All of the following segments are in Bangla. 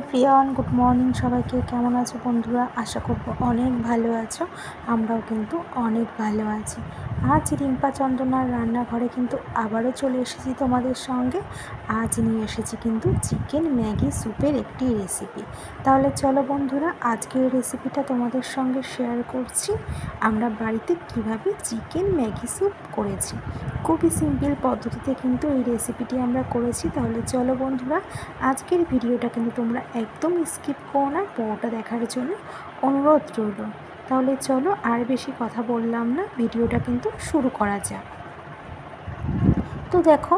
প্রিয়ন গুড মর্নিং সবাইকে। কেমন আছো বন্ধুরা? আশা করব অনেক ভালো আছো। আমরাও কিন্তু অনেক ভালো আছি। আজ রিম্পা চন্দনার রান্নাঘরে কিন্তু আবারও চলে এসেছি তোমাদের সঙ্গে। আজ নিয়ে এসেছি কিন্তু চিকেন ম্যাগি স্যুপের একটি রেসিপি তাহলে চলো বন্ধুরা আজকে এই রেসিপিটা তোমাদের সঙ্গে শেয়ার করছি। আমরা বাড়িতে কীভাবে চিকেন ম্যাগি স্যুপ করেছি। খুবই সিম্পল পদ্ধতিতে কিন্তু এই রেসিপিটি আমরা করেছি। তাহলে চলো বন্ধুরা, আজকের ভিডিওটা কিন্তু তোমরা একদম স্কিপ করো না, পুরোটা দেখার জন্য অনুরোধ রইল। তাহলে চলো আর বেশি কথা বললাম না ভিডিওটা কিন্তু শুরু করা যাক। তো দেখো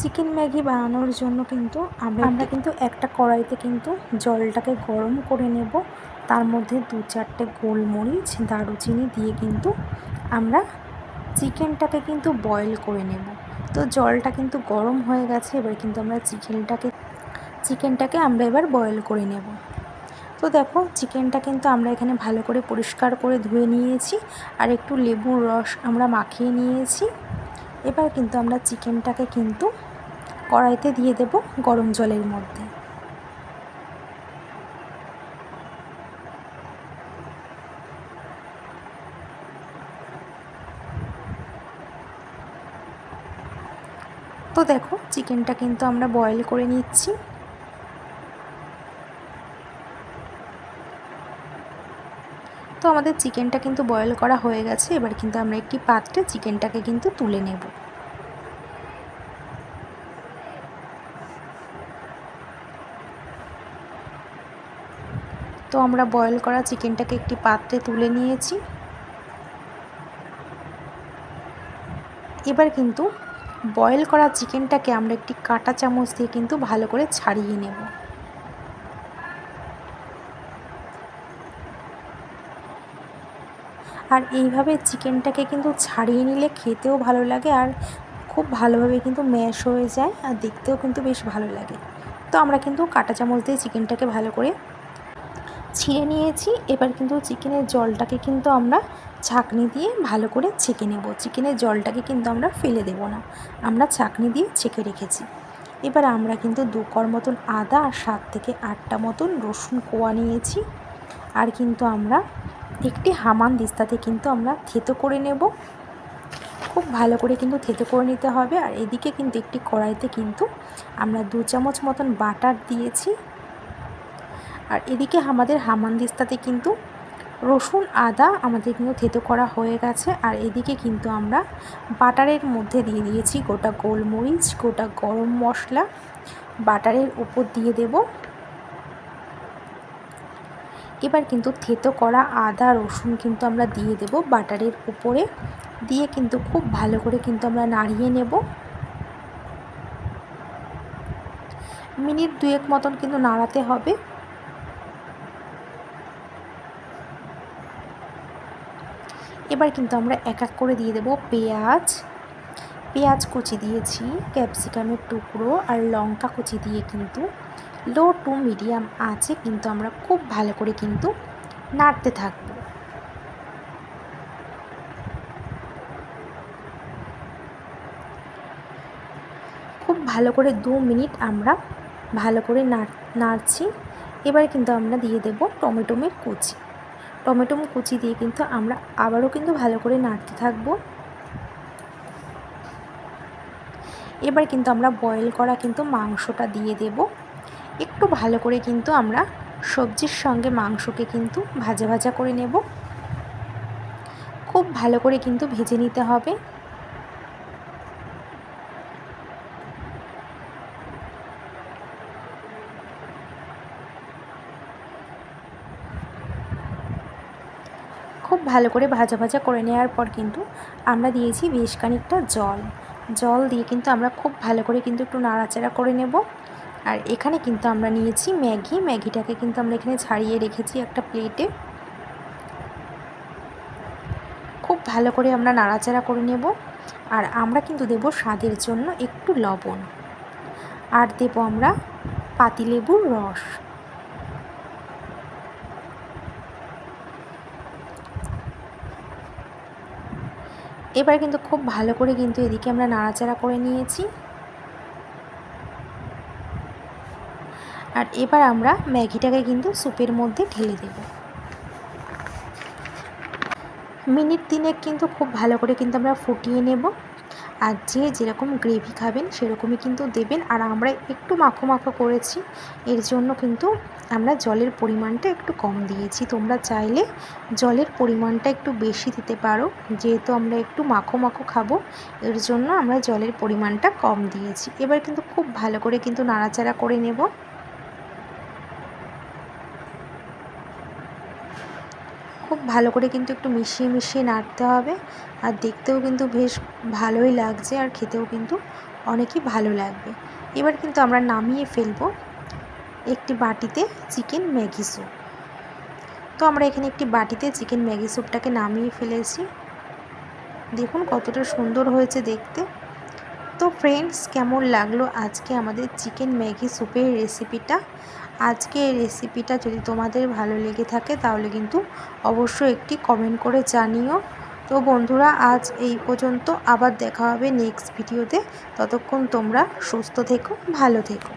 চিকেন ম্যাগি বানানোর জন্য কিন্তু আমরা আমরা কিন্তু একটা কড়াইতে কিন্তু জলটাকে গরম করে নেব। তার মধ্যে দু চারটে গোলমরিচ দারুচিনি দিয়ে কিন্তু আমরা চিকেনটাকে কিন্তু বয়েল করে নেব। তো জলটা কিন্তু গরম হয়ে গেছে এবার কিন্তু আমরা চিকেনটাকে চিকেনটাকে আমরা এবার বয়েল করে নেব। তো দেখো, চিকেনটা কিন্তু আমরা এখানে ভালো করে পরিষ্কার করে ধুয়ে নিয়েছি আর একটু লেবুর রস আমরা মাখিয়ে নিয়েছি। এবার কিন্তু আমরা চিকেনটাকে কিন্তু কড়াইতে দিয়ে দেব গরম জলের মধ্যে। তো দেখো, চিকেনটা কিন্তু আমরা বয়েল করে নিচ্ছি। তো আমাদের চিকেনটা কিন্তু বয়েল করা হয়ে গেছে। এবার কিন্তু আমরা একটি পাত্রে চিকেনটাকে কিন্তু তুলে নেব। তো আমরা বয়েল করা চিকেনটাকে একটি পাত্রে তুলে নিয়েছি। এবার কিন্তু বয়েল করা চিকেনটাকে আমরা একটি কাটা চামচ দিয়ে কিন্তু ভালো করে ছাড়িয়ে নেব। আর এইভাবে চিকেনটাকে কিন্তু ছাড়িয়ে নিলে খেতেও ভালো লাগে আর খুব ভালোভাবে কিন্তু ম্যাশ হয়ে যায় আর দেখতেও কিন্তু বেশ ভালো লাগে। তো আমরা কিন্তু কাটা চামচ দিয়ে চিকেনটাকে ভালো করে ছিঁড়ে নিয়েছি। এবার কিন্তু চিকেনের জলটাকে কিন্তু আমরা ছাঁকনি দিয়ে ভালো করে ছেঁকে নেব। চিকেনের জলটাকে কিন্তু আমরা ফেলে দেব না। আমরা ছাঁকনি দিয়ে ছেঁকে রেখেছি। এবার আমরা কিন্তু দু কর মতন আদা আর সাত থেকে আটটা মতন রসুন কোয়া নিয়েছি। আর কিন্তু আমরা একটি হামান দিস্তাতে কিন্তু আমরা থেতো করে নেব। খুব ভালো করে কিন্তু থেতো করে নিতে হবে। আর এদিকে কিন্তু একটি কড়াইতে কিন্তু আমরা দু চামচ মতন বাটার দিয়েছি। আর এদিকে আমাদের হামানদিস্তাতে কিন্তু রসুন, আদা আমাদের কিন্তু থেতো করা হয়ে গেছে। আর এদিকে কিন্তু আমরা বাটারের মধ্যে দিয়ে দিয়েছি গোটা গোলমরিচ, গোটা গরম মশলা। বাটারের উপর দিয়ে দেব। এবার কিন্তু থেতো করা আদা, রসুন কিন্তু আমরা দিয়ে দেব বাটারের উপরে। দিয়ে কিন্তু খুব ভালো করে কিন্তু আমরা নাড়িয়ে নেব। মিনিট দুয়েক মতন কিন্তু নাড়াতে হবে। এবার কিন্তু আমরা এক এক করে দিয়ে দেব পেঁয়াজ। পেঁয়াজ কুচি দিয়েছি, ক্যাপসিকামের টুকরো আর লঙ্কা কুচি দিয়ে কিন্তু। লো টু মিডিয়াম আছে, কিন্তু আমরা খুব ভালো করে কিন্তু নাড়তে থাকব। খুব ভালো করে দু মিনিট আমরা ভালো করে নাড়ছি। এবার কিন্তু আমরা দিয়ে দেব টমেটোমের কুচি। টমেটো কুচি দিয়ে কিন্তু আমরা আবারও কিন্তু ভালো করে নাড়তে থাকব। এবার কিন্তু আমরা বয়েল করা কিন্তু মাংসটা দিয়ে দেব। একটু ভালো করে কিন্তু আমরা সবজির সঙ্গে মাংসকে কিন্তু ভাজা ভাজা করে নেব। খুব ভালো করে কিন্তু ভেজে নিতে হবে। খুব ভালো করে ভাজা ভাজা করে নেওয়ার পর কিন্তু আমরা দিয়েছি বেশ খানিকটা জল। জল দিয়ে কিন্তু আমরা খুব ভালো করে কিন্তু একটু নাড়াচাড়া করে নেব। আর এখানে কিন্তু আমরা নিয়েছি ম্যাগি। ম্যাগিটাকে কিন্তু আমরা এখানে ছাড়িয়ে রেখেছি একটা প্লেটে। খুব ভালো করে আমরা নাড়াচাড়া করে নেব। আর আমরা কিন্তু দেব স্বাদের জন্য একটু লবণ। আর দেব আমরা পাতিলেবুর রস। এবার কিন্তু খুব ভালো করে কিন্তু এদিকে আমরা নাড়াচাড়া করে নিয়েছি। আর এবার আমরা ম্যাগিটাকে কিন্তু স্যুপের মধ্যে ঢেলে দেব। মিনিট তিনেক কিন্তু খুব ভালো করে কিন্তু আমরা ফুটিয়ে নেব। আর যে যেরকম গ্রেভি খাবেন সেরকমই কিন্তু দেবেন। আর আমরা একটু মাখো মাখো করেছি, এর জন্য কিন্তু আমরা জলের পরিমাণটা একটু কম দিয়েছি। তোমরা চাইলে জলের পরিমাণটা একটু বেশি দিতে পারো। যেহেতু আমরা একটু মাখো মাখো খাব, এর জন্য আমরা জলের পরিমাণটা কম দিয়েছি। এবার কিন্তু খুব ভালো করে কিন্তু নাড়াচাড়া করে নেব। খুব ভালো করে কিন্তু একটু মিশিয়ে মিশিয়ে নাড়তে হবে। আর দেখতেও কিন্তু বেশ ভালোই লাগছে আর খেতেও কিন্তু অনেকই ভালো লাগবে। এবার কিন্তু আমরা নামিয়ে ফেলব একটি বাটিতে চিকেন ম্যাগি স্যুপ। তো আমরা এখানে একটি বাটিতে চিকেন ম্যাগি স্যুপটাকে নামিয়ে ফেলেছি। দেখুন কতটা সুন্দর হয়েছে দেখতে। তো ফ্রেন্ডস কেমন লাগল আজকে আমাদের চিকেন ম্যাগি স্যুপের রেসিপিটা আজকে এই রেসিপিটা যদি তোমাদের ভালো লেগে থাকে, তাহলে কিন্তু অবশ্যই একটি কমেন্ট করে জানিও। তো বন্ধুরা, আজ এই পর্যন্ত আবার দেখা হবে নেক্সট ভিডিওতে ততক্ষণ তোমরা সুস্থ থেকো, ভালো থেকো।